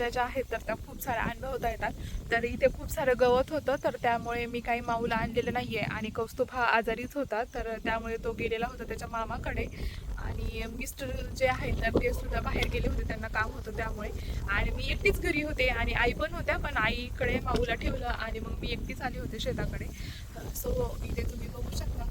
मजा ज्या आहेत तर त्या खूप साऱ्या अनुभवता येतात. तर इथे खूप सारं गवत होतं तर त्यामुळे मी काही माऊला आणलेलं नाही आहे आणि कौस्तुभ हा आजारीच होता तर त्यामुळे तो गेलेला होता त्याच्या मामाकडे. आणि मिस्टर जे आहेत तर ते सुद्धा बाहेर गेले होते त्यांना काम होतं त्यामुळे. आणि मी एकटीच घरी होते आणि आई पण होत्या पण आईकडे माऊला ठेवलं आणि मग मी एकटीच आले होते शेताकडे. सो इथे तुम्ही बघू शकता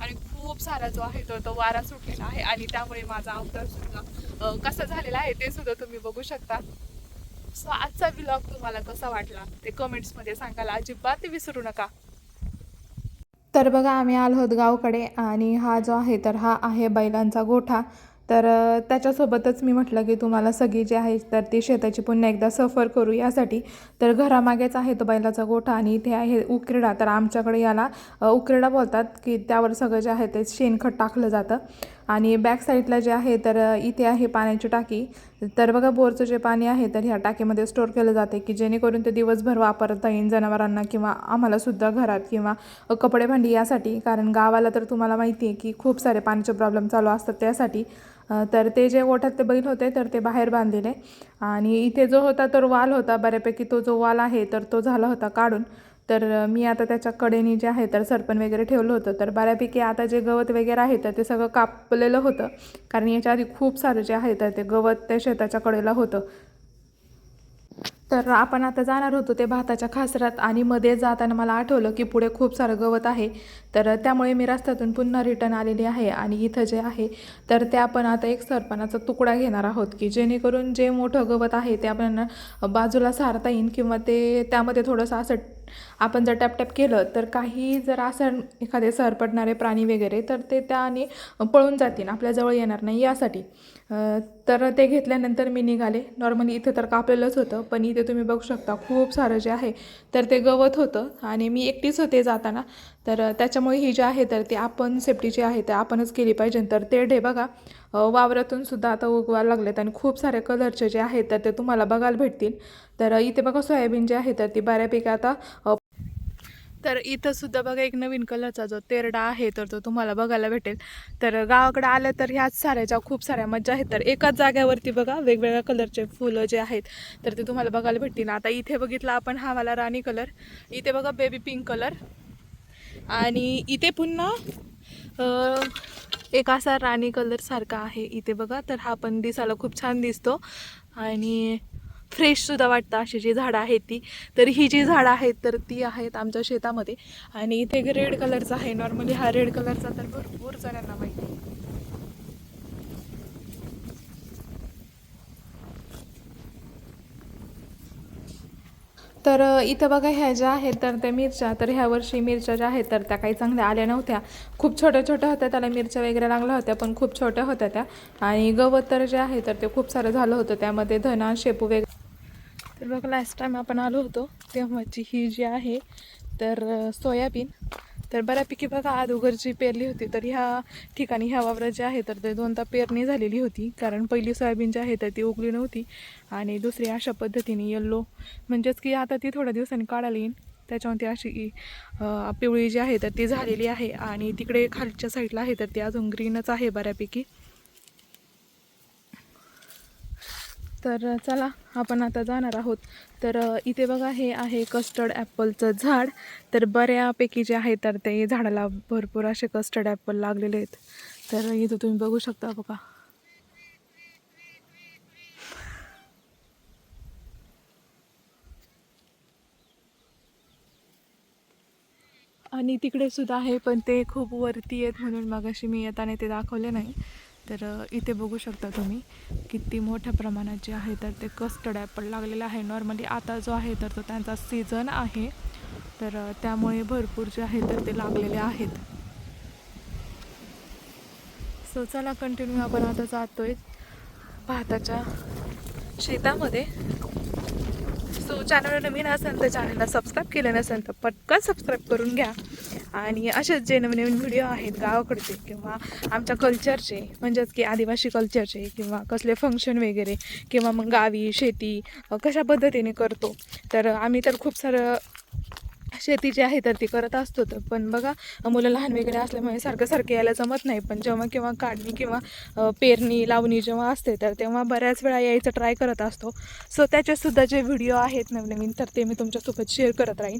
आणि खूप सारा जो आहे तो तो वारा सुटलेला आहे आणि त्यामुळे माझा अवतार सुद्धा कसा झालेला आहे ते सुद्धा तुम्ही बघू शकता. सो आजचा व्लॉग तुम्हाला कसा वाटला ते कमेंट्समध्ये सांगायला अजिबात विसरू नका. तर बघा आम्ही आलो आहोत गावकडे आणि हा जो आहे तर हा आहे बैलांचा गोठा. तर त्याच्यासोबतच मी म्हटलं की तुम्हाला सगळी जी आहे तर ती शेताची पुन्हा एकदा सफर करू यासाठी. तर घरामागेच आहे तो बैलाचा गोठा आणि इथे आहे उकिरडा. तर आमच्याकडे याला अ, बोलतात की त्यावर सगळं जे आहे ते शेणखत टाकलं जातं. आणि बॅक साईडला जे आहे तर इथे आहे पाण्याची टाकी. तर बघा बोरचं जे पाणी आहे तर ह्या टाकीमध्ये स्टोअर केलं जाते की जेणेकरून ते दिवसभर वापरता येईल जनावरांना किंवा आम्हालासुद्धा घरात किंवा कपडे भांडी यासाठी. कारण गावाला तर तुम्हाला माहिती आहे की खूप सारे पाण्याचे प्रॉब्लेम चालू असतात त्यासाठी. तर ते जे गोठ्यात ते बैल होते तर ते बाहेर बांधलेले. आणि इथे जो होता तर वाल होता. बऱ्यापैकी तो जो वाल आहे तर तो झाला होता काढून. तर मी आता त्याच्या कडेने जे आहे तर सरपण वगैरे ठेवलं होतं. तर बऱ्यापैकी आता जे गवत वगैरे आहे तर ते सगळं कापलेलं होतं. कारण याच्या आधी खूप सारं जे आहे तर ते गवत त्या शेताच्या कडेला होतं. तर आपण आता जाणार होतो ते भाताच्या खासरात आणि मध्ये जाताना मला आठवलं की पुढे खूप सारं गवत आहे. तर त्यामुळे मी रस्त्यातून पुन्हा रिटर्न आलेली आहे आणि इथं जे आहे तर ते आपण आता एक सरपणाचा तुकडा घेणार आहोत की जेणेकरून जे मोठं गवत आहे ते आपण बाजूला सारता येईल किंवा ते त्यामध्ये थोडंसं असं आपण जर टॅप टॅप केलं तर काही जर असं एखादे सरपटणारे प्राणी वगैरे तर ते त्याने पळून जातील आपल्याजवळ येणार नाही यासाठी. तर ते घेतल्यानंतर मी निघाले. नॉर्मली इथं तर कापलेलंच होतं पण इथे तुम्ही बघू शकता खूप सारं जे आहे तर ते गवत होतं आणि मी एकटीच होते जाताना. तर त्याच्यामुळे ही जी आहे तर ती आपण सेफ्टीची आहे ते आपणच केली पाहिजे. तर ते डे बघा वावरातून सुद्धा आता उगवायला लागलेत आणि खूप सारे कलरचे जे आहेत तर ते तुम्हाला बघायला भेटतील. तर इथे बघा सोयाबीन जे आहे तर ती बऱ्यापैकी आता तर इथं सुद्धा बघा एक नवीन कलरचा जो तेरडा आहे तर तो तुम्हाला बघायला भेटेल. तर गावाकडे आलं तर ह्याच साऱ्याच्या खूप साऱ्या मज्जा आहेत. तर एकाच जाग्यावरती बघा वेगवेगळ्या कलरचे फुलं जे आहेत तर ते तुम्हाला बघायला भेटतील. आता इथे बघितलं आपण हा वाला राणी कलर इथे बघा बेबी पिंक कलर आणि इथे पुन्हा एक असा राणी कलर सारखा आहे इथे बघा तर हा पण दिसायला खूप छान दिसतो. आणि फ्रेशसुद्धा वाटतं अशी जी झाडं आहेत ती. तर ही जी झाडं आहेत तर ती आहेत आमच्या शेतामध्ये. आणि इथे एक रेड कलरचा आहे. नॉर्मली हा रेड कलरचा तर भरपूर जणांना माहिती आहे. तर इथं बघा ह्या ज्या आहेत तर त्या मिरच्या तर ह्या वर्षी मिरच्या ज्या आहेत तर त्या काही चांगल्या आल्या नव्हत्या. खूप छोट्या छोट्या होत्या त्याला मिरच्या वगैरे लागल्या होत्या पण खूप छोट्या होत्या त्या. आणि गवत तर जे आहे तर ते खूप सारं झालं होतं त्यामध्ये धना शेपू वगैरे. तर बघा लास्ट टाईम आपण आलो होतो तेव्हाची ही जी आहे तर सोयाबीन. तर बऱ्यापैकी बघा अगोदर जी पेरली होती तर ह्या ठिकाणी ह्या वावरात जे आहे तर ते दोनदा पेरणी झालेली होती. कारण पहिली सोयाबीन जी आहे तर ती उगली नव्हती. आणि दुसरी अशा पद्धतीने येल्लो म्हणजेच की आता ती थोड्या दिवसांनी काढायला येईल. त्याच्यामध्ये अशी पिवळी जी आहे तर ती झालेली आहे. आणि तिकडे खालच्या साईडला आहे तर ती अजून ग्रीनच आहे बऱ्यापैकी. तर चला आपण आता जाणार आहोत. तर इथे बघा हे आहे कस्टर्ड ॲपलचं झाड. तर बऱ्यापैकी जे आहे तर ते झाडाला भरपूर असे कस्टर्ड ॲपल लागलेले आहेत. तर इथं तुम्ही बघू शकता बघा. आणि तिकडे सुद्धा आहे पण ते खूप वरती आहेत म्हणून मगाशी मी येताना ते दाखवले नाही. तर इथे बघू शकता तुम्ही किती मोठ्या प्रमाणात जे आहे तर ते कस्टर्ड ॲपल लागलेलं आहे. नॉर्मली आता जो आहे तर तो त्यांचा सीझन आहे. तर त्यामुळे भरपूर जे आहे तर ते लागलेले आहेत. सो चला कंटिन्यू आपण आता जातोय भाताच्या शेतामध्ये. सो चॅनल नवीन असेल तर चॅनलला सबस्क्राईब केलं नसेल तर पटकन सबस्क्राईब करून घ्या. आणि असेच जे नवीन नवीन व्हिडिओ आहेत गावाकडचे किंवा आमच्या कल्चरचे म्हणजेच की आदिवासी कल्चरचे किंवा कसले फंक्शन वगैरे किंवा मग गावी शेती कशा पद्धतीने करतो. तर आम्ही तर खूप सारं शेती जी आहे तर ती करत असतो. तर पण बघा मुलं लहान वगैरे असल्यामुळे सारखं सारखं यायला जमत नाही. पण जेव्हा केव्हा काढणी किंवा पेरणी लावणी जेव्हा असते तर तेव्हा बऱ्याच वेळा यायचं ट्राय करत असतो. सो त्याच्यासुद्धा जे व्हिडिओ आहेत नवनवीन तर ते मी तुमच्यासोबत शेअर करत राहीन.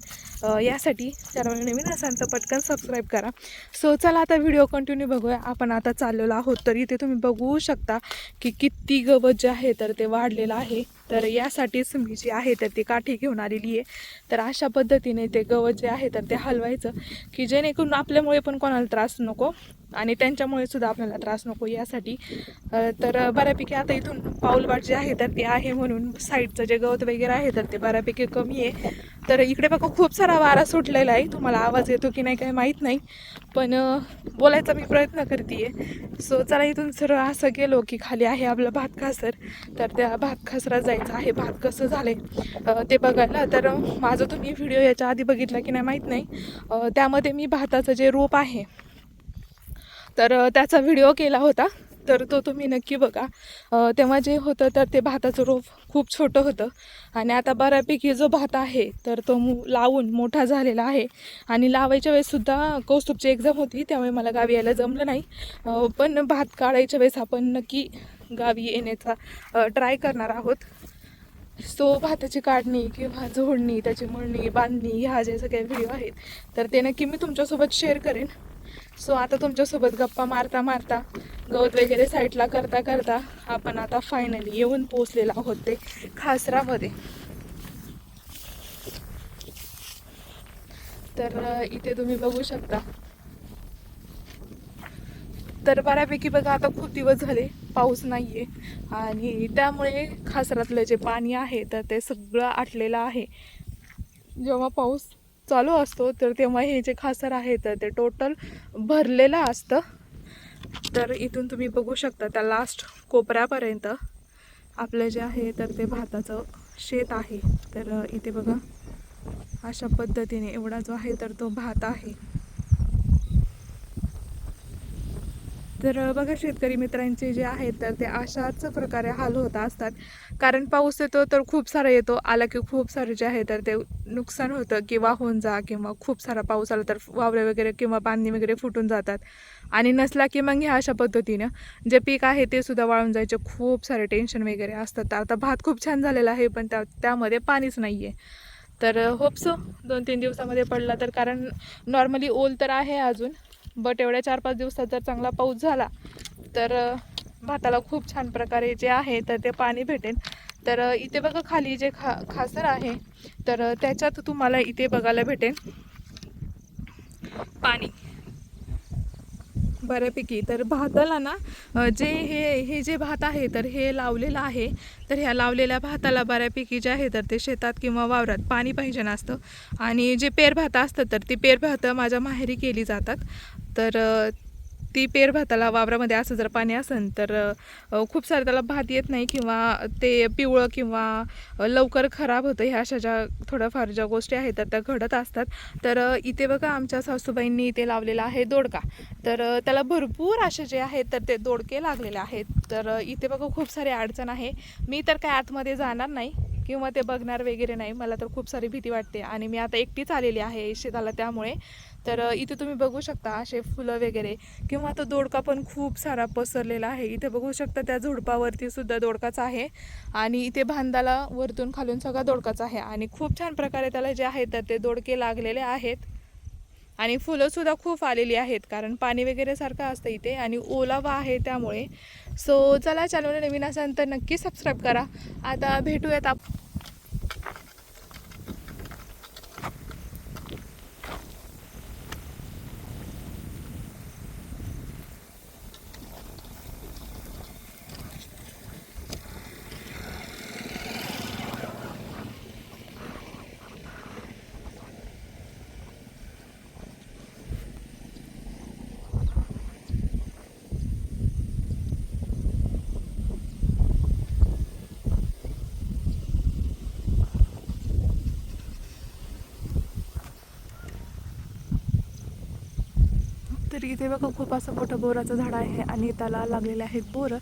यासाठी चॅनल नवीन असाल तर पटकन सबस्क्राईब करा. सो चला आता व्हिडिओ कंटिन्यू बघूया. आपण आता चाललेलो आहोत तर इथे तुम्ही बघू शकता की किती गवत जे आहे तर ते वाढलेलं आहे. तर यासाठीच मी जी आहे तर ती काठी घेऊन आलेली आहे. तर अशा पद्धतीने ते गवत जे आहे तर ते हलवायचं की जेणेकरून आपल्यामुळे पण कोणाला त्रास नको. आणि त्यांच्यामुळे सुद्धा आपल्याला त्रास नको यासाठी. तर बऱ्यापैकी आता इथून पाऊलवाट जे आहे तर ते आहे म्हणून साईडचं जे गवत वगैरे आहे तर ते बऱ्यापैकी कमी आहे. तर इकडे बघा खूप सारा वारा सुटलेला आहे. तुम्हाला आवाज येतो की नाही काही माहीत नाही. पण बोलायचा मी प्रयत्न करते सो चला इथून सरळ असं गेलो की खाली आहे आपलं भात खासर तर त्या भात खासरा जायचं आहे. भात कसं झालं ते बघायला. तर माझं तुम्ही व्हिडिओ याच्या आधी बघितला की नाही माहीत नाही. त्यामध्ये मी भाताचं जे रोप आहे तर त्याचा व्हिडिओ केला होता. तर तो तुम्ही नक्की बघा. तेव्हा जे होतं तर ते भाताचं रोप खूप छोटं होतं. आणि आता बऱ्यापैकी जो भात आहे तर तो मु लावून मोठा झालेला आहे. आणि लावायच्या वेळेससुद्धा कौस्तुभची एक्झाम होती त्यामुळे मला गावी यायला जमलं नाही. पण भात काढायच्या वेळेस आपण नक्की गावी येण्याचा ट्राय करणार आहोत. सो भाताची काढणी किंवा झोडणी त्याची मळणी बांधणी ह्या जे सगळे व्हिडिओ आहेत तर ते नक्की मी तुमच्यासोबत शेअर करेन. सो आता तुमच्यासोबत गप्पा मारता मारता गवत वगैरे साईडला करता करता आपण आता फायनली येऊन पोचलेलो आहोत ते खासरामध्ये. तर इथे तुम्ही बघू शकता. तर बऱ्यापैकी बघा आता खूप दिवस झाले पाऊस नाहीये आणि त्यामुळे खासरातलं जे पाणी आहे तर ते सगळं आटलेलं आहे. जेव्हा पाऊस चालू असतो तर तेव्हा हे जे खासर आहे तर ते टोटल भरलेलं असतं. तर इथून तुम्ही बघू शकता त्या लास्ट कोपऱ्यापर्यंत आपलं जे आहे तर ते भाताचं शेत आहे. तर इथे बघा अशा पद्धतीने एवढा जो आहे तर तो भात आहे. तर बघा शेतकरी मित्रांचे जे आहेत तर ते अशाच प्रकारे हाल होत असतात. कारण पाऊस येतो तर खूप सारा येतो. आला की खूप सारे जे आहे तर ते नुकसान होतं की वाहून जा किंवा खूप सारा पाऊस आला तर वावरे वगैरे किंवा बांधणी वगैरे फुटून जातात. आणि नसला की मग ह्या अशा पद्धतीनं जे पीक आहे ते सुद्धा वाळून जायचे. खूप सारे टेन्शन वगैरे असतात. तर आता भात खूप छान झालेला आहे पण त्या त्यामध्ये पाणीच नाही आहे तर होपसो दोन तीन दिवसामध्ये पडला तर कारण नॉर्मली ओल तर आहे अजून. बट एवढ्या चार पाच दिवसात जर चांगला पाऊस झाला तर भाताला खूप छान प्रकारे जे आहे तर ते पाणी भेटेल तर इथे बघा खाली जे खा खासर आहे तर त्याच्यात तुम्हाला इथे बघायला भेटेल पाणी. बऱ्यापैकी. तर भाताला ना जे हे हे जे भात आहे तर हे लावलेलं आहे. तर ह्या लावलेल्या भाताला बऱ्यापैकी जे आहे तर ते शेतात किंवा वावरात पाणी पाहिजे नसतं आणि जे पेर भात असतं तर ती पेर भातं माझ्या माहेरी केली जातात. तर ती पेर भाताला वावरामध्ये असं जर पाणी असेल तर खूप सारं त्याला भात येत नाही किंवा ते पिवळं किंवा लवकर खराब होतं ह्या अशा ज्या थोड्याफार ज्या गोष्टी आहेत तर त्या घडत असतात. तर इथे बघा आमच्या सासूबाईंनी इथे लावलेला आहे दोडका. तर त्याला भरपूर असे जे आहेत तर ते दोडके लागलेले आहेत. तर इथे बघा खूप सारी अडचण आहे. मी तर काय आतमध्ये जाणार नाही. किंवा ते बघणार वगैरे नाही. मला तर खूप सारी भीती वाटते. आणि मी आता एकटीच आलेली आहे शेताला त्यामुळे. तर इथे तुम्ही बघू शकता असे फुलं वगैरे. किंवा तो दोडका पण खूप सारा पसरलेला आहे. इथे बघू शकता त्या झुडपावरती सुद्धा दोडकाच आहे. आणि इथे भांदाला वरतून खालून सगळा दोडकाच आहे. आणि खूप छान प्रकारे त्याला जे आहे तर ते दोडके लागलेले आहेत. आणि फुलंसुद्धा खूप आलेली आहेत कारण पाणी वगैरे सारखं असतं इथे आणि ओलावा आहे त्यामुळे. सो चला चॅनल नवीन असाल तर नक्की सबस्क्राईब करा. आता भेटूयात आप तर इथे बघा खूप असं मोठं बोराचं झाड आहे आणि त्याला लागलेले आहेत बोरं.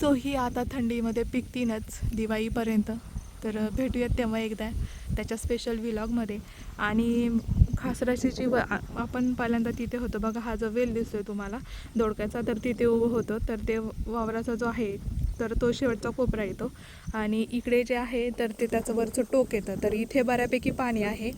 सो ही आता थंडीमध्ये पिकतीनच दिवाळीपर्यंत. तर भेटूयात तेव्हा एकदा त्याच्या स्पेशल विलॉगमध्ये आणि खासराशीची जी व आपण पहिल्यांदा तिथे होतो. बघा हा जो वेल दिसतोय तुम्हाला दोडक्याचा तर तिथे उभं होतो. तर ते वावराचा जो आहे तर तो शेवटचा कोपरा येतो. आणि इकडे जे आहे तर ते त्याचं वरचं टोक येतं. तर इथे बऱ्यापैकी पाणी आहे.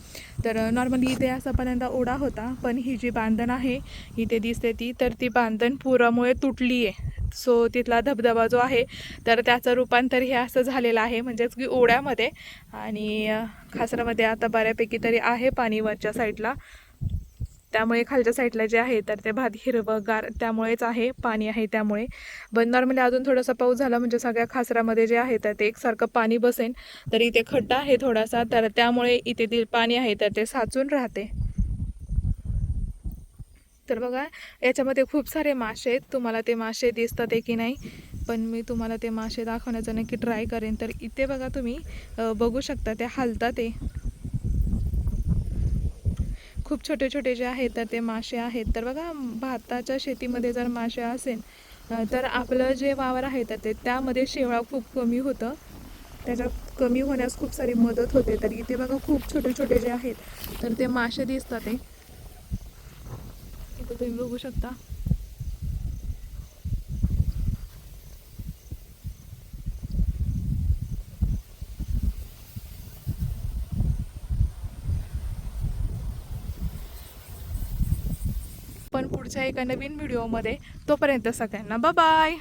तर नॉर्मली इथे असापर्यंत ओढा होता पण ही जी बांधण आहे इथे दिसते ती तर ती बांधण पुरामुळे तुटली आहे सो तिथला धबधबा जो आहे तर त्याचं रूपांतर हे असं झालेलं आहे. म्हणजेच की ओढ्यामध्ये आणि खासरामध्ये आता बऱ्यापैकी तरी आहे पाणी वरच्या साईडला. त्यामुळे खालच्या साईडला जे आहे तर ते भात हिरवंगार त्यामुळेच आहे पाणी आहे त्यामुळे. पण नॉर्मली म्हणजे अजून थोडासा पाऊस झाला म्हणजे सगळ्या खासरामध्ये जे आहे तर ते एकसारखं पाणी बसेन. तर इथे खड्डा आहे थोडासा तर त्यामुळे इथे ते पाणी आहे तर ते साचून राहते. तर बघा याच्यामध्ये खूप सारे मासे आहेत. तुम्हाला ते मासे दिसतात आहे की नाही? पण मी तुम्हाला ते मासे दाखवण्याचा नक्की ट्राय करेन. तर इथे बघा तुम्ही बघू शकता ते हालतात ते खूप छोटे छोटे जे आहेत तर ते मासे आहेत. तर बघा भाताच्या शेतीमध्ये जर मासे असेल तर आपलं जे वावर आहे तर ते त्यामध्ये शेवळा खूप कमी होतं. त्याच्यात कमी होण्यास खूप सारी मदत होते. तर इथे बघा खूप छोटे छोटे जे आहेत तर ते मासे दिसतात ते इथं तुम्ही बघू शकता पण पुढच्या एका नवीन व्हिडिओमध्ये तोपर्यंत सगळ्यांना बाय